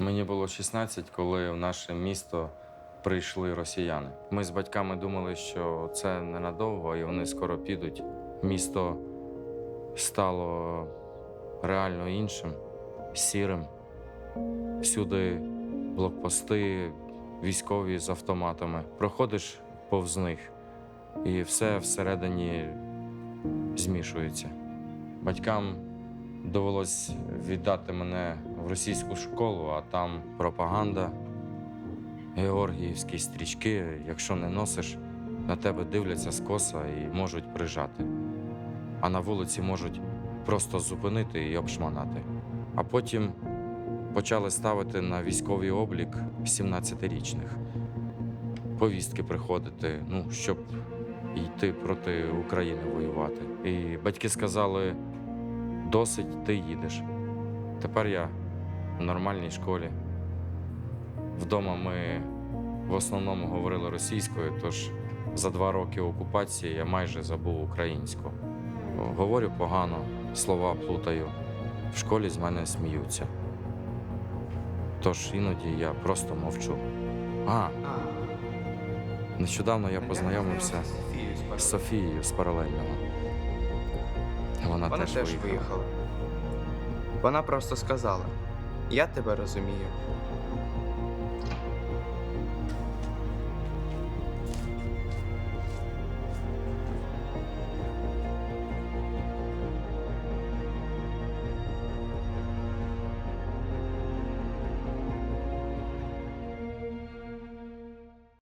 Мені було 16, коли в наше місто прийшли росіяни. Ми з батьками думали, що це ненадовго і вони скоро підуть. Місто стало реально іншим, сірим. Всюди блокпости, військові з автоматами. Проходиш повз них, і все всередині змішується. Батькам довелось віддати мене російську школу, а там пропаганда, георгіївські стрічки. Якщо не носиш, на тебе дивляться скоса і можуть прижати. А на вулиці можуть просто зупинити і обшманати. А потім почали ставити на військовий облік 17-річних. Повістки приходити, ну, щоб йти проти України воювати. І батьки сказали: досить, ти їдеш. Тепер я в нормальній школі. Вдома ми в основному говорили російською, тож за два роки окупації я майже забув українську. Говорю погано, слова плутаю. В школі з мене сміються. Тож іноді я просто мовчу. А, нещодавно я познайомився з Софією з паралельного. Вона, Вона теж, виїхала. Вона просто сказала: Я тебе розумію.